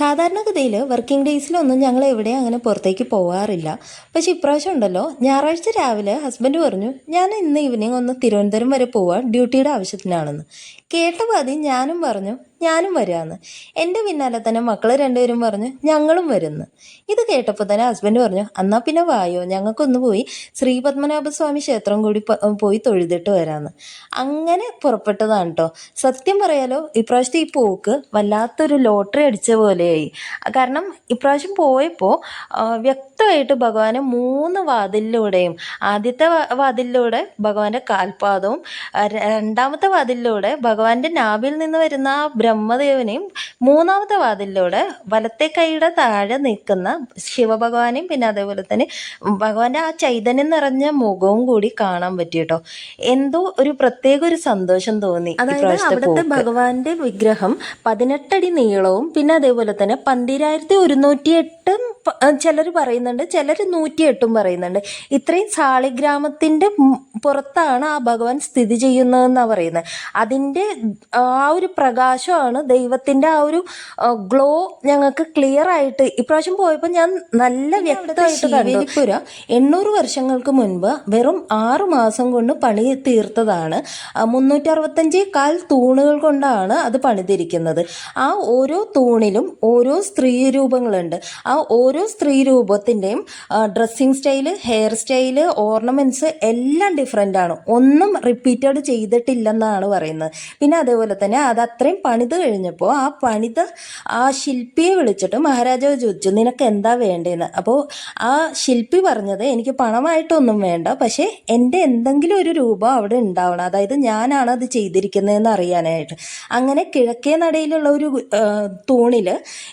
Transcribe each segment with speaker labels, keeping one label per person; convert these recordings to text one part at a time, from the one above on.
Speaker 1: സാധാരണഗതിയിൽ വർക്കിംഗ് ഡേയ്സിലൊന്നും ഞങ്ങൾ എവിടെ അങ്ങനെ പുറത്തേക്ക് പോകാറില്ല പക്ഷേ ഇപ്രാവശ്യം ഉണ്ടല്ലോ ഞായറാഴ്ച രാവിലെ ഹസ്ബൻഡ് പറഞ്ഞു ഞാൻ ഇന്ന് ഈവനിങ് ഒന്ന് തിരുവനന്തപുരം വരെ പോവാം ഡ്യൂട്ടിയുടെ ആവശ്യത്തിനാണെന്ന്. കേട്ട പാതി ഞാനും പറഞ്ഞു ഞാനും വരാമെന്ന് എന്റെ പിന്നാലെ തന്നെ മക്കൾ രണ്ടുപേരും പറഞ്ഞു ഞങ്ങളും വരുന്നു. ഇത് കേട്ടപ്പോൾ തന്നെ ഹസ്ബൻഡ് പറഞ്ഞു എന്നാ പിന്നെ വായോ ഞങ്ങൾക്കൊന്ന് പോയി ശ്രീ പത്മനാഭസ്വാമി ക്ഷേത്രം കൂടി പോയി തൊഴുതിട്ട് വരാമെന്ന് അങ്ങനെ പുറപ്പെട്ടതാണ് കേട്ടോ സത്യം പറയാലോ ഇപ്രാവശ്യത്തെ ഈ പോക്ക് വല്ലാത്തൊരു ലോട്ടറി അടിച്ച പോലെയായി. കാരണം ഇപ്രാവശ്യം പോയപ്പോൾ വ്യക്തമായിട്ട് ഭഗവാനെ മൂന്ന് വാതിലിലൂടെയും ആദ്യത്തെ വാതിലിലൂടെ ഭഗവാന്റെ കാൽപാദവും രണ്ടാമത്തെ വാതിലിലൂടെ ഭഗവാന്റെ നാവിൽ നിന്ന് വരുന്ന ആ ബ്രഹ്മദേവനെയും മൂന്നാമത്തെ വാതിലിലൂടെ വലത്തെ കൈയുടെ താഴെ നിൽക്കുന്ന ശിവഭഗവാനെയും പിന്നെ അതേപോലെ തന്നെ ഭഗവാന്റെ ആ ചൈതന്യം നിറഞ്ഞ മുഖവും കൂടി കാണാൻ പറ്റി കേട്ടോ. എന്തോ ഒരു പ്രത്യേക ഒരു സന്തോഷം തോന്നി അതായത് അവിടുത്തെ ഭഗവാന്റെ വിഗ്രഹം പതിനെട്ടടി നീളവും പിന്നെ അതേപോലെ തന്നെ പന്തിരായിരത്തി ഒരുന്നൂറ്റി എട്ടും ചിലർ പറയുന്നുണ്ട് ചിലർ നൂറ്റി എട്ടും പറയുന്നുണ്ട്. ഇത്രയും സാളിഗ്രാമത്തിന്റെ പുറത്താണ് ആ ഭഗവാൻ സ്ഥിതി ചെയ്യുന്നതെന്നാണ് പറയുന്നത്. അതിന്റെ ആ ഒരു പ്രകാശമാണ് ദൈവത്തിന്റെ ആ ഒരു ഗ്ലോ ഞങ്ങൾക്ക് ക്ലിയർ ആയിട്ട്. ഇപ്രാവശ്യം പോയപ്പോൾ ഞാൻ നല്ല വ്യക്തമായിട്ട് കണ്ടു. എണ്ണൂറ് വർഷങ്ങൾക്ക് മുൻപ് വെറും ആറു മാസം കൊണ്ട് പണി തീർത്തതാണ്. മുന്നൂറ്ററുപത്തഞ്ച് കാൽ തൂണുകൾ കൊണ്ടാണ് അത് പണിതിരിക്കുന്നത്. ആ ഓരോ തൂണിലും ഓരോ സ്ത്രീ രൂപങ്ങളുണ്ട് ആ ഓരോ സ്ത്രീ രൂപത്തിന്റെയും dressing style hair style ornaments എല്ലാം ഡിഫറെന്റ് ആണ്. ഒന്നും റിപ്പീറ്റഡ് ചെയ്തിട്ടില്ലെന്നാണ് പറയുന്നത്. പിന്നെ അതേപോലെ തന്നെ അത് അത്രയും പണിത് കഴിഞ്ഞപ്പോൾ ആ പണിത് ആ ശില്പിയെ വിളിച്ചിട്ട് മഹാരാജാവ് ചോദിച്ചു നിനക്ക് എന്താ വേണ്ടതെന്ന് അപ്പോൾ ആ ശില്പി പറഞ്ഞത് എനിക്ക് പണമായിട്ടൊന്നും വേണ്ട പക്ഷേ എന്റെ എന്തെങ്കിലും ഒരു രൂപം അവിടെ ഉണ്ടാവണം. അതായത് ഞാനാണ് അത് ചെയ്തിരിക്കുന്നതെന്ന് അറിയാനായിട്ട്. അങ്ങനെ കിഴക്കേ നടയിലുള്ള ഒരു തൂണിൽ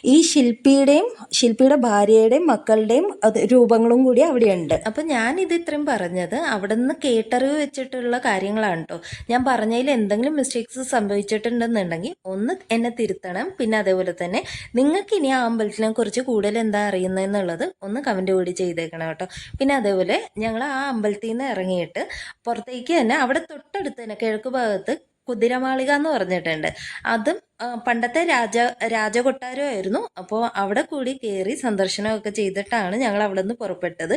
Speaker 1: ഈ ശില്പിയുടെയും ശില്പിയുടെ ഭാര്യയുടെയും മക്കളുടെയും രൂപങ്ങളും കൂടി അവിടെയുണ്ട്. അപ്പം ഞാൻ ഇത് ഇത്രയും പറഞ്ഞത് അവിടെ നിന്ന് കേട്ടറിവ് വെച്ചിട്ടുള്ള കാര്യങ്ങളാണ് കേട്ടോ ഞാൻ പറഞ്ഞതിൽ എന്തെങ്കിലും മിസ്റ്റേക്സ് സംഭവിച്ചിട്ടുണ്ടെന്നുണ്ടെങ്കിൽ ഒന്ന് എന്നെ തിരുത്തണം. പിന്നെ അതേപോലെ തന്നെ നിങ്ങൾക്ക് ഇനി ആ അമ്പലത്തിനെ കുറിച്ച് കൂടുതൽ എന്താ അറിയുന്നതെന്നുള്ളത് ഒന്ന് കമന്റ് കൂടി ചെയ്തേക്കണം കേട്ടോ പിന്നെ അതേപോലെ ഞങ്ങൾ ആ അമ്പലത്തിൽ നിന്ന് ഇറങ്ങിയിട്ട് പുറത്തേക്ക് തന്നെ അവിടെ തൊട്ടടുത്ത് തന്നെ കിഴക്ക് ഭാഗത്ത് കുതിരമാളിക എന്ന് പറഞ്ഞിട്ടുണ്ട്. അതും പണ്ടത്തെ രാജ രാജകൊട്ടാരമായിരുന്നു. അപ്പോൾ അവിടെ കൂടി കയറി സന്ദർശനമൊക്കെ ചെയ്തിട്ടാണ് ഞങ്ങൾ അവിടെ നിന്ന് പുറപ്പെട്ടത്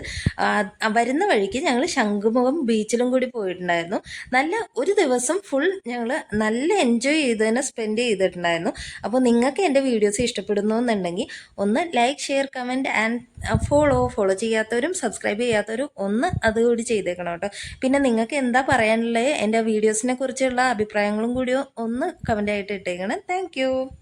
Speaker 1: വരുന്ന വഴിക്ക് ഞങ്ങൾ ശംഖുമുഖം ബീച്ചിലും കൂടി പോയിട്ടുണ്ടായിരുന്നു. നല്ല ഒരു ദിവസം ഫുൾ ഞങ്ങൾ നല്ല എൻജോയ് ചെയ്ത് തന്നെ സ്പെൻഡ് ചെയ്തിട്ടുണ്ടായിരുന്നു. അപ്പോൾ നിങ്ങൾക്ക് എന്റെ വീഡിയോസ് ഇഷ്ടപ്പെടുന്നു എന്നുണ്ടെങ്കിൽ ഒന്ന് like share comment and follow follow ചെയ്യാത്തവരും subscribe ചെയ്യാത്തവരും ഒന്ന് അതുകൂടി ചെയ്തേക്കണം കേട്ടോ. പിന്നെ നിങ്ങൾക്ക് എന്താ പറയാനുള്ളത്? എന്റെ വീഡിയോസിനെ കുറിച്ചുള്ള അഭിപ്രായങ്ങളും കൂടി ഒന്ന് കമന്റ് ആയിട്ട് ഇട്ടേക്കണം താങ്ക്